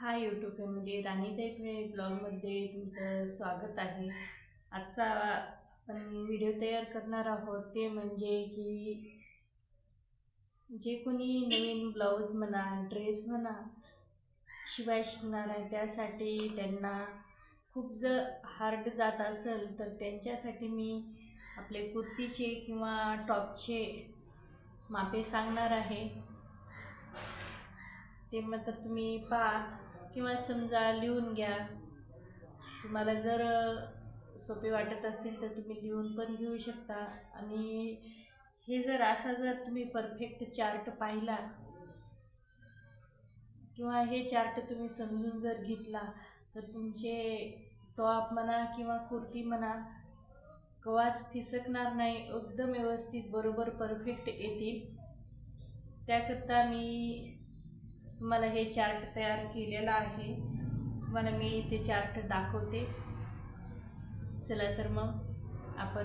Hi YouTube family राणीताई फळे ब्लॉगमध्ये तुमचं स्वागत आहे. आजचा आपण व्हिडिओ तयार करणार आहोत ते म्हणजे की जे कोणी नवीन ब्लाऊज म्हणा ड्रेस म्हणा शिवाय शिकणार आहे त्यासाठी त्यांना खूप जर हार्ड जात असेल तर त्यांच्यासाठी मी आपले कुर्तीचे किंवा टॉपचे मापे सांगणार आहे. ते मात्र तुम्ही पहा किंवा समजा लिहून घ्या. तुम्हाला जर सोपे वाटत असतील तर तुम्ही लिहून पण घेऊ शकता. आणि हे जर असा जर तुम्ही परफेक्ट चार्ट पाहिला किंवा हे चार्ट तुम्ही समजून जर घेतला तर तुमचे टॉप म्हणा किंवा कुर्ती म्हणा कवाच फिसकणार नाही. एकदम व्यवस्थित बरोबर परफेक्ट येतील. त्याकरता मी तुम्हाला हे चार्ट तयार केलेलं आहे. तुम्हाला मी ते चार्ट दाखवते. चला तर मग आपण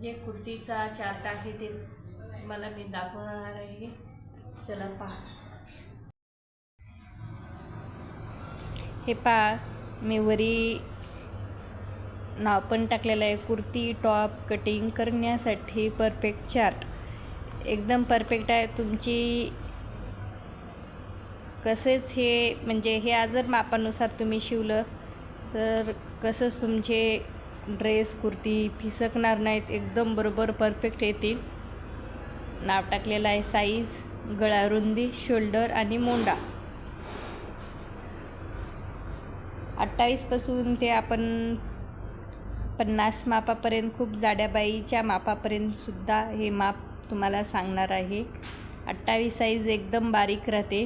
जे कुर्तीचा चार्ट आहे ते तुम्हाला मी दाखवणार आहे. चला पहा. हे पहा मी वरी नाव पण टाकलेलं आहे. कुर्ती टॉप कटिंग करण्यासाठी परफेक्ट चार्ट एकदम परफेक्ट आहे. तुमची कसेच हे म्हणजे हे आजर मापानुसार तुम्ही शिवलं तर कसंच तुमचे ड्रेस कुर्ती फिसकणार नाहीत. एकदम बरोबर परफेक्ट येतील. नाव टाकलेलं आहे साईज गळा रुंदी शोल्डर आणि मोंडा. अठ्ठावीसपासून ते आपण पन्नास मापापर्यंत खूप जाड्याबाईच्या मापापर्यंतसुद्धा हे माप तुम्हाला सांगणार आहे. अठ्ठावीस साईज एकदम बारीक राहते.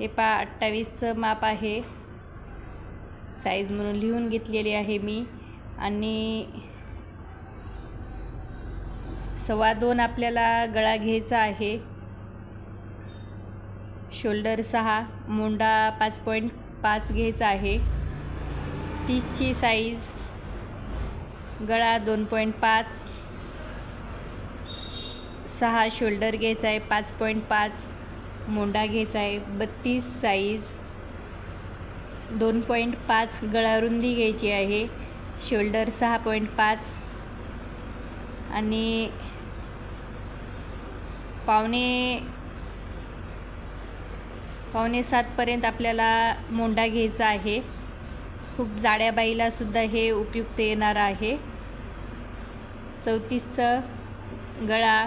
हे पा अठ्ठावीसचं माप आहे. साईज म्हणून लिहून घेतलेली आहे मी. आणि सव्वा दोन आपल्याला गळा घ्यायचा आहे. शोल्डर सहा मोंडा पाच पॉईंट पाच घ्यायचा आहे. तीसची साईज गळा दोन पॉईंट पाच. सहा शोल्डर घ्यायचा आहे पाच पॉईंट पाच. मोंडा घ्यायचा आहे. बत्तीस साईज दोन पॉईंट पाच गळा रुंदी घ्यायची आहे. शोल्डर सहा पॉईंट पाच आणि पावणे पावणे सातपर्यंत आपल्याला मोंडा घ्यायचा आहे. खूप जाड्या बाईलासुद्धा हे उपयुक्त येणार आहे. चौतीसचं गळा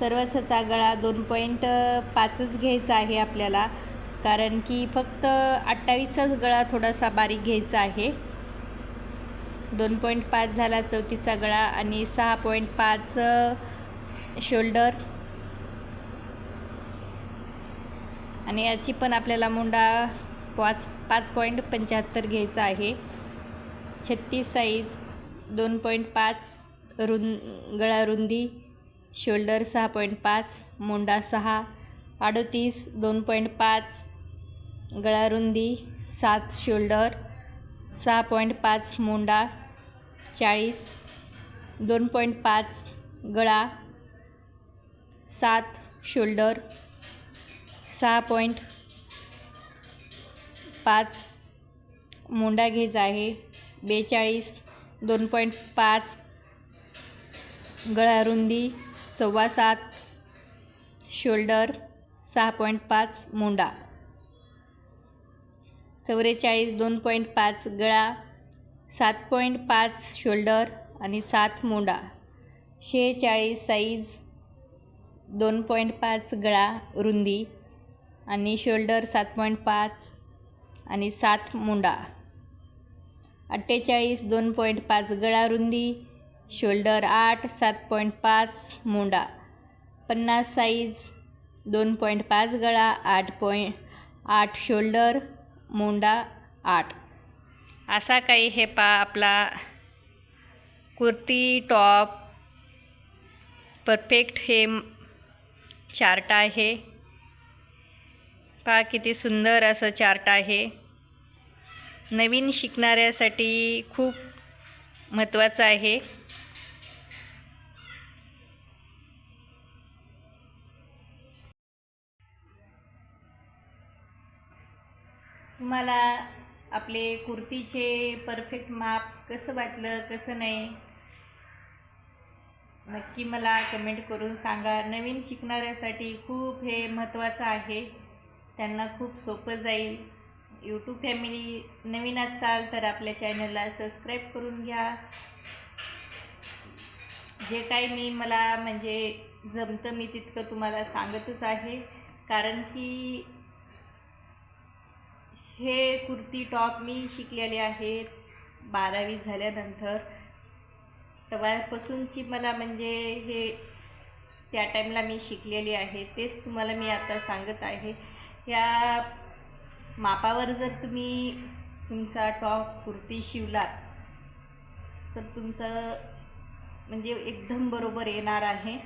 सर्वसाचा गळा दोन पॉईंट पाचच घ्यायचा आहे आपल्याला. कारण की फक्त अठ्ठावीसचाच गळा थोडासा बारीक घ्यायचा आहे. दोन पॉईंट पाच झाला चौथीचा गळा आणि सहा पॉईंट पाच शोल्डर आणि याची पण आपल्याला मुंडा पाच पाच पॉईंट पंच्याहत्तर घ्यायचा आहे. छत्तीस साईज दोन पॉईंट पाच रुं गळा रुंदी. शोल्डर सहा पॉईंट पाच मुंडा सहा अडतीस दोन पॉईंट पाच गळा रुंदी सात शोल्डर सहा पॉईंट पाच मुंडा चाळीस दोन पॉईंट पाच गळा सात शोल्डर सहा पॉईंट पाच मुंडा घ्यायचा आहे बेचाळीस दोन पॉईंट पाच गळा रुंदी सव्वा सात शोल्डर सहा पॉईंट पाच मोंडा. चौवेचाळीस दोन पॉईंट पाच गळा सात पॉईंट पाच शोल्डर आणि सात मोंडा. शेहेचाळीस साईज दोन पॉईंट पाच गळा रुंदी आणि शोल्डर सात पॉईंट पाच आणि सात मुंडा. अठ्ठेचाळीस दोन पॉईंट पाच गळा रुंदी शोल्डर आठ सात पॉईंट पाच मुंडा. पन्नास साईज दोन पॉईंट पाच गळा आठ पॉईंट आठ शोल्डर मुंडा आठ. असा काही हे पा आपला कुर्ती टॉप परफेक्ट हे चार्ट आहे. पहा किती सुंदर असं चार्ट आहे. नवीन शिकणाऱ्यासाठी खूप महत्त्वाचं आहे. तुम्हाला आपले कुर्तीचे परफेक्ट माप कसं वाटलं कसं नाही? नक्की मला कमेंट करून सांगा. नवीन शिकणाऱ्यासाठी खूप हे महत्त्वाचं आहे. त्यांना खूप सोपं जाईल. यूट्यूब फॅमिली नवीन असाल तर आपल्या चॅनलला सबस्क्राईब करून घ्या. जे काही मी मला म्हणजे जमतं मी तितकं तुम्हाला सांगतच आहे. कारण की हे कुर्ती टॉप मी शिकलेले आहेत बारावी झाल्यानंतर. तेव्हापासूनची मला म्हणजे हे त्या टाईमला मी शिकलेली आहे तेच तुम्हाला मी आता सांगत आहे. या मापावर जर तुम्ही तुमचा टॉप कुर्ती शिवलात तर तुमचं म्हणजे एकदम बरोबर येणार आहे.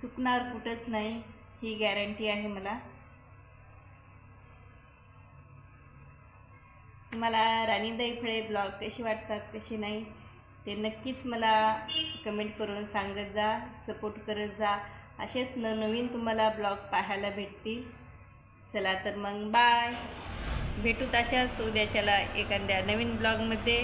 चुकणार कुठंच नाही ही गॅरंटी आहे मला. तुम्हाला राणीदाई फळे ब्लॉग कसे वाटतात कसे नाही ते नक्कीच मला कमेंट करून सांगत जा सपोर्ट करत जा. असेच नवनवीन तुम्हाला ब्लॉग पाहायला भेटतील. चला तर मग बाय भेटू तशाच उद्याच्याला एखाद्या नवीन ब्लॉगमध्ये.